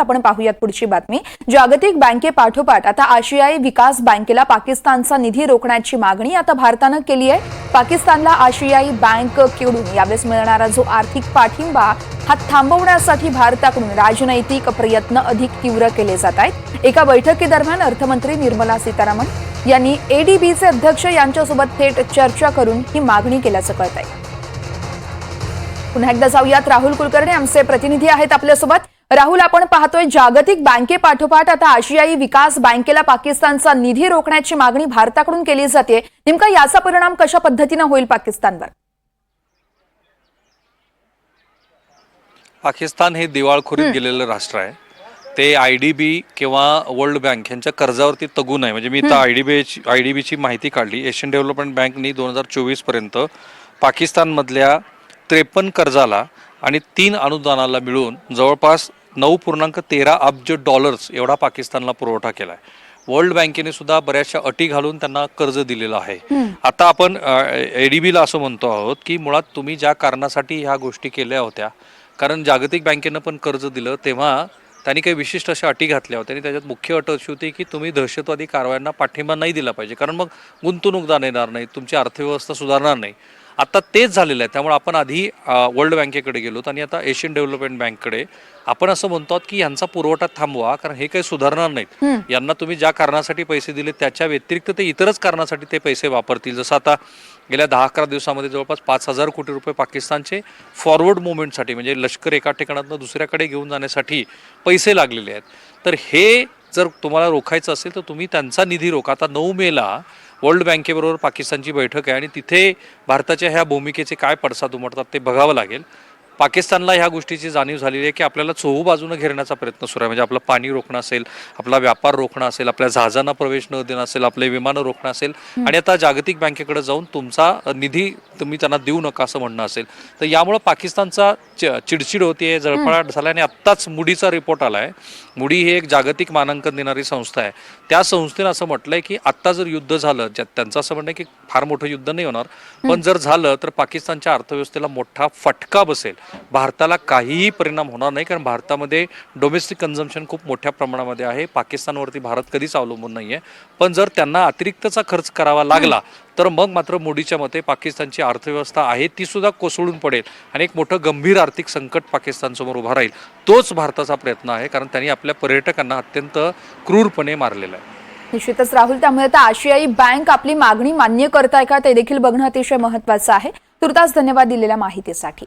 आपण पाहूयात पुढची बातमी. जागतिक बँकेपाठोपाठ आता आशियाई विकास बँकेला पाकिस्तानचा निधी रोखण्याची मागणी आता भारतानं केली आहे. पाकिस्तानला आशियाई बँक खेळून यावेळेस मिळणारा जो आर्थिक पाठिंबा हा थांबवण्यासाठी भारताकडून राजनैतिक प्रयत्न अधिक तीव्र केले जात आहेत. एका बैठकीदरम्यान अर्थमंत्री निर्मला सीतारामन यांनी एडीबीचे अध्यक्ष यांच्यासोबत थेट चर्चा करून ही मागणी केल्याचं कळत आहे पुन्हा एकदा जाऊयात. राहुल कुलकर्णी आमचे प्रतिनिधी आहेत आपल्यासोबत. राहुल आपण पाहतोय जागतिक बँकेपाठोपाठ आता आशियाई विकास बँकेला पाकिस्तानचा निधी रोखण्याची मागणी भारताकडून केली जाते. नेमका याचा परिणाम कशा पद्धतीनं होईल पाकिस्तानवर? पाकिस्तान हे दिवाळखोरीत गेलेलं राष्ट्र आहे. ते आय डी बी किंवा वर्ल्ड बँक यांच्या कर्जावरती तगू नये. म्हणजे मी तर I D B I D बीची माहिती काढली. एशियन डेव्हलपमेंट बँकनी दोन हजार चोवीसपर्यंत पाकिस्तानमधल्या त्रेपन्न कर्जाला आणि तीन अनुदानाला मिळून जवळपास नऊ पूर्णांक तेरा अब्ज डॉलर्स एवढा पाकिस्तानला पुरवठा केला आहे वर्ल्ड बँकेने सुद्धा बऱ्याचशा अटी घालून त्यांना कर्ज दिलेलं आहे. आता आपण एडीबीला असं म्हणतो आहोत की मुळात तुम्ही ज्या कारणासाठी ह्या गोष्टी केल्या होत्या कारण जागतिक बँकेनं पण कर्ज दिलं तेव्हा त्यांनी काही विशिष्ट अशा अटी घातल्या होत्या. आणि त्याच्यात मुख्य अट अशी होती की तुम्ही दहशतवादी कारवायांना पाठिंबा नाही दिला पाहिजे. कारण मग गुंतवणूकदार येणार नाही तुमची अर्थव्यवस्था सुधारणार नाही. आता तेच झालेलं आहे. त्यामुळे आपण आधी वर्ल्ड बँकेकडे गेलोत आणि आता एशियन डेव्हलपमेंट बँककडे आपण असं म्हणतो की यांचा पुरवठा थांबवा कारण हे काही सुधारणार नाहीत. यांना तुम्ही ज्या कारणासाठी पैसे दिले त्याच्या व्यतिरिक्त ते इतरच कारणासाठी ते पैसे वापरतील. जसं आता गेल्या दहा अकरा दिवसामध्ये जवळपास पाच हजार कोटी रुपये पाकिस्तानचे फॉरवर्ड मुवमेंटसाठी म्हणजे लष्कर एका ठिकाणातून दुसऱ्याकडे घेऊन जाण्यासाठी पैसे लागलेले आहेत. तर हे जर तुम्हाला रोखायचं असेल तर तुम्ही त्यांचा निधी रोखा. आता नऊ मेला वर्ल्ड बँकेबरोबर पाकिस्तानची बैठक आहे आणि तिथे भारताच्या ह्या भूमिकेचे काय पडसाद उमटतात ते बघावं लागेल. पाकिस्तानला ह्या गोष्टीची जाणीव झालेली आहे की आपल्याला चोहू बाजूनं घेरण्याचा प्रयत्न सुरू आहे. म्हणजे आपलं पाणी रोखणं असेल आपला व्यापार रोखणं असेल आपल्या जहाजांना प्रवेश न देणं असेल आपले विमानं रोखणं असेल. आणि आता जागतिक बँकेकडे जाऊन तुमचा निधी तुम्ही त्यांना देऊ नका असं म्हणणं असेल. तर यामुळं पाकिस्तानचा चिडचिड होतीये जळफळाट झाला आणि आत्ताच मुडीचा रिपोर्ट आला आहे मुडी ही एक जागतिक मानांकन देणारी संस्था आहे. त्या संस्थेनं असं म्हटलंय की आत्ता जर युद्ध झालं त्यांचं असं म्हणणं की फार मोठं युद्ध नाही होणार पण जर झालं तर पाकिस्तानच्या अर्थव्यवस्थेला मोठा फटका बसेल. भारताला काहीही परिणाम होणार नाही कारण भारतामध्ये डोमेस्टिक कन्झम्पशन खूप मोठ्या प्रमाणामध्ये आहे. पाकिस्तानवरती भारत कधीच अवलंबून नाही आहे पण जर त्यांना अतिरिक्तचा खर्च करावा लागला तर मग मात्र मोदीच्या मते पाकिस्तानची अर्थव्यवस्था आहे ती सुद्धा कोसळून पडेल. आणि एक मोठं गंभीर आर्थिक संकट पाकिस्तानसमोर उभा राहील तोच भारताचा प्रयत्न आहे कारण त्यांनी आपल्या पर्यटकांना अत्यंत क्रूरपणे मारलेला आहे. निश्चितच राहुल त्यामुळे आता आशियाई बँक आपली मागणी मान्य करताय का ते देखील बघणं अतिशय महत्वाचं आहे. तुर्तास धन्यवाद दिलेल्या माहितीसाठी.